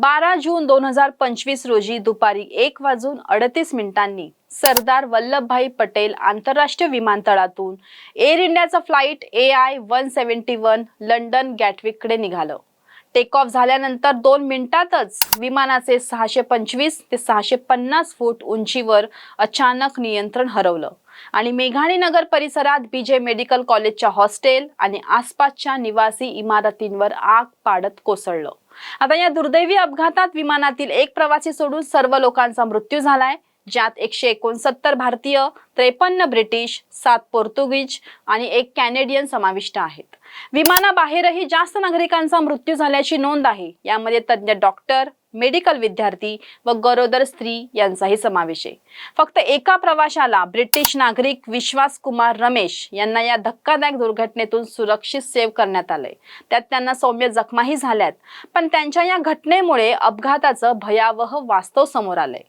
बारा जून दोन हजार पंचवीस रोजी दुपारी एक वाजून अडतीस मिनिटांनी सरदार वल्लभभाई पटेल आंतरराष्ट्रीय विमानतळातून एअर इंडियाचं flight A I one seventy one London गॅटविककडे निघालं. टेक ऑफ झाल्यानंतर दोन मिनिटातच विमानाचे सहाशे पंचवीस ते सहाशे पन्नास फूट उंचीवर अचानक नियंत्रण हरवलं. आणि मेघाणी नगर परिसरात बीजे मेडिकल कॉलेजच्या हॉस्टेल आणि आसपासच्या निवासी इमारतींवर आग पाडत कोसळलं. आता या दुर्दैवी अपघातात विमानातील एक प्रवासी सोडून सर्व लोकांचा मृत्यू झालाय. ज्यात एकशे एकोणसत्तर भारतीय त्रेपन्न ब्रिटिश सात पोर्तुगीज आणि एक कॅनेडियन समाविष्ट आहेत. विमानाबाहेरही जास्त नागरिकांचा मृत्यू झाल्याची नोंद आहे. यामध्ये तज्ज्ञ डॉक्टर मेडिकल विद्यार्थी व गरोदर स्त्री यांचाही समावेश आहे. फक्त एका प्रवाशाला ब्रिटिश नागरिक विश्वास कुमार रमेश यांना या धक्कादायक दुर्घटनेतून सुरक्षित सेव्ह करण्यात आलंय. त्यात त्यांना सौम्य जखमाही झाल्यात पण त्यांच्या या घटनेमुळे अपघाताचं भयावह वास्तव समोर आलंय.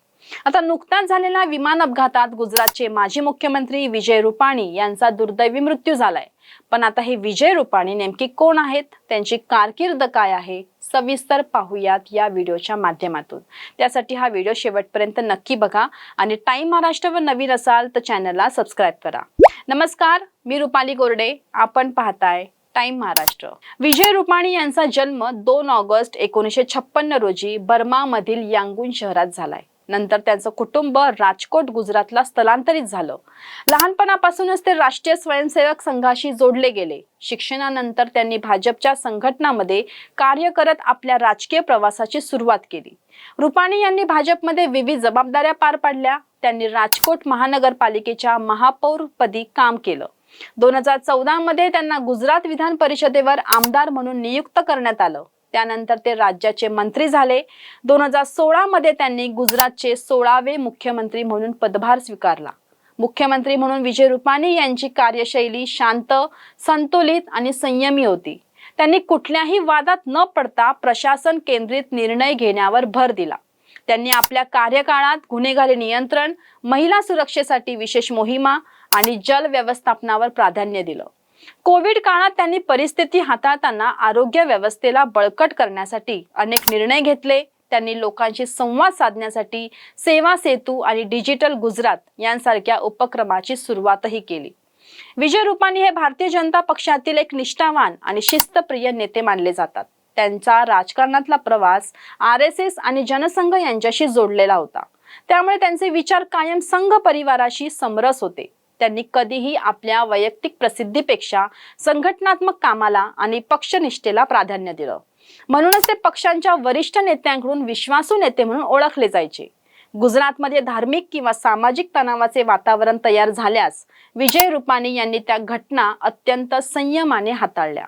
आता नुकताच झालेल्या विमान अपघातात गुजरातचे माजी मुख्यमंत्री विजय रुपाणी यांचा दुर्दैवी मृत्यू झालाय. पण आता हे विजय रुपाणी नेमकी कोण आहेत? त्यांची कारकीर्द काय आहे? सविस्तर पाहूयात या व्हिडिओच्या माध्यमातून. त्यासाठी हा व्हिडिओ शेवटपर्यंत नक्की बघा आणि टाइम महाराष्ट्रवर नवीन असाल तर चॅनलला सबस्क्राईब करा. नमस्कार मी रुपाली गोरडे आपण पाहताय टाइम महाराष्ट्र. विजय रुपाणी यांचा जन्म दोन ऑगस्ट एकोणीसशे छप्पन्न रोजी बर्मामधील यांगून शहरात झालाय. नंतर त्यांचं कुटुंब राजकोट गुजरातला स्थलांतरित झालं. लहानपणापासूनच ते राष्ट्रीय स्वयंसेवक संघाशी जोडले गेले. शिक्षणानंतर त्यांनी भाजपच्या संघटनामध्ये कार्य करत आपल्या राजकीय प्रवासाची सुरुवात केली. रुपाणी यांनी भाजपमध्ये विविध जबाबदाऱ्या पार पाडल्या. त्यांनी राजकोट महानगरपालिकेच्या महापौरपदी काम केलं. दोन हजार चौदा मध्ये त्यांना गुजरात विधान परिषदेवर आमदार म्हणून नियुक्त करण्यात आलं. त्यानंतर ते राज्याचे मंत्री झाले. दोन हजार सोळामध्ये त्यांनी गुजरातचे सोळावे मुख्यमंत्री म्हणून पदभार स्वीकारला. मुख्यमंत्री म्हणून विजय रुपाणी यांची कार्यशैली शांत संतुलित आणि संयमी होती. त्यांनी कुठल्याही वादात न पडता प्रशासन केंद्रित निर्णय घेण्यावर भर दिला. त्यांनी आपल्या कार्यकाळात गुन्हेगारी नियंत्रण महिला सुरक्षेसाठी विशेष मोहिमा आणि जल व्यवस्थापनावर प्राधान्य दिलं. कोविड काळात त्यांनी परिस्थिती हाताळताना आरोग्य व्यवस्थेला बळकट करण्यासाठी अनेक निर्णय घेतले. त्यांनी लोकांशी संवाद साधण्यासाठी सेवा सेतू आणि डिजिटल गुजरात यांसारख्या उपक्रमाची सुरुवातही केली. विजय रुपानी हे भारतीय जनता पक्षातील एक निष्ठावान आणि शिस्तप्रिय नेते मानले जातात. त्यांचा राजकारणातला प्रवास आर एस एस आणि जनसंघ यांच्याशी जोडलेला होता. त्यामुळे त्यांचे विचार कायम संघ परिवाराशी समरस होते. त्यांनी कधीही आपल्या वैयक्तिक प्रसिद्धीपेक्षा संघटनात्मक कामाला आणि पक्षनिष्ठेला प्राधान्य दिलं. म्हणूनच ते पक्षांच्या वरिष्ठ नेत्यांकडून विश्वासू नेते म्हणून ओळखले जायचे. गुजरातमध्ये धार्मिक किंवा सामाजिक तणावाचे वातावरण तयार झाल्यास विजय रुपानी यांनी त्या घटना अत्यंत संयमाने हाताळल्या.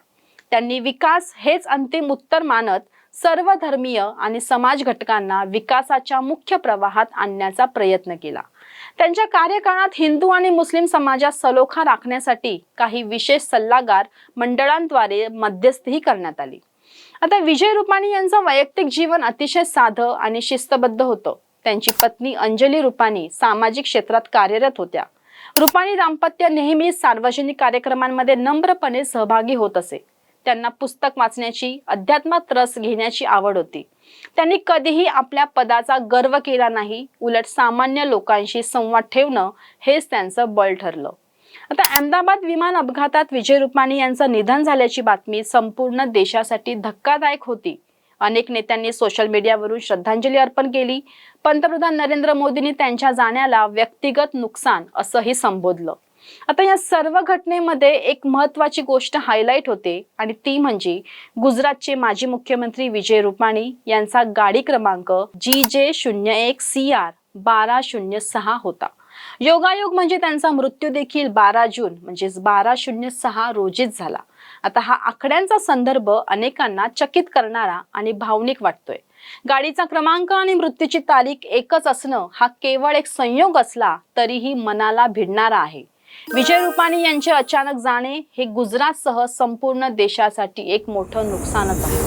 त्यांनी विकास हेच अंतिम उत्तर मानत सर्व धर्मीय आणि समाज घटकांना विकासाच्या मुख्य प्रवाहात आणण्याचा प्रयत्न केला. त्यांच्या कार्यकाळात हिंदू आणि मुस्लिम समाजात सलोखा राखण्यासाठी काही विशेष सल्लागार मंडळांद्वारे मध्यस्थी करण्यात आली. आता विजय रुपाणी यांचं वैयक्तिक जीवन अतिशय साधं आणि शिस्तबद्ध होतं. त्यांची पत्नी अंजली रुपाणी सामाजिक क्षेत्रात कार्यरत होत्या. रुपाणी दाम्पत्य नेहमी सार्वजनिक कार्यक्रमांमध्ये नम्रपणे सहभागी होत असे. त्यांना पुस्तक वाचण्याची अध्यात्मात रस घेण्याची आवड होती. त्यांनी कधीही आपल्या पदाचा गर्व केला नाही उलट सामान्य लोकांशी संवाद ठेवणं हेच त्यांचं बळ ठरलं. आता अहमदाबाद विमान अपघातात विजय रुपाणी यांचं निधन झाल्याची बातमी संपूर्ण देशासाठी धक्कादायक होती. अनेक नेत्यांनी सोशल मीडियावरून श्रद्धांजली अर्पण केली. पंतप्रधान नरेंद्र मोदींनी त्यांच्या जाण्याला व्यक्तिगत नुकसान असंही संबोधलं. आता या सर्व घटनेमध्ये एक महत्वाची गोष्ट हायलाईट होते आणि ती म्हणजे गुजरातचे माजी मुख्यमंत्री विजय रुपाणी यांचा गाडी क्रमांक जी जे शून्य एक सी आर बारा शून्य सहा होता. योगायोग म्हणजे त्यांचा मृत्यू देखील बारा जून म्हणजेच बारा शून्य सहा रोजीच झाला. आता हा आकड्यांचा संदर्भ अनेकांना चकित करणारा आणि भावनिक वाटतोय. गाडीचा क्रमांक आणि मृत्यूची तारीख एकच असणं हा केवळ एक संयोग असला तरीही मनाला भिडणारा आहे. विजय रुपानी यांचे अचानक जाणे हे गुजरातसह संपूर्ण देशासाठी एक मोठं नुकसानच आहे.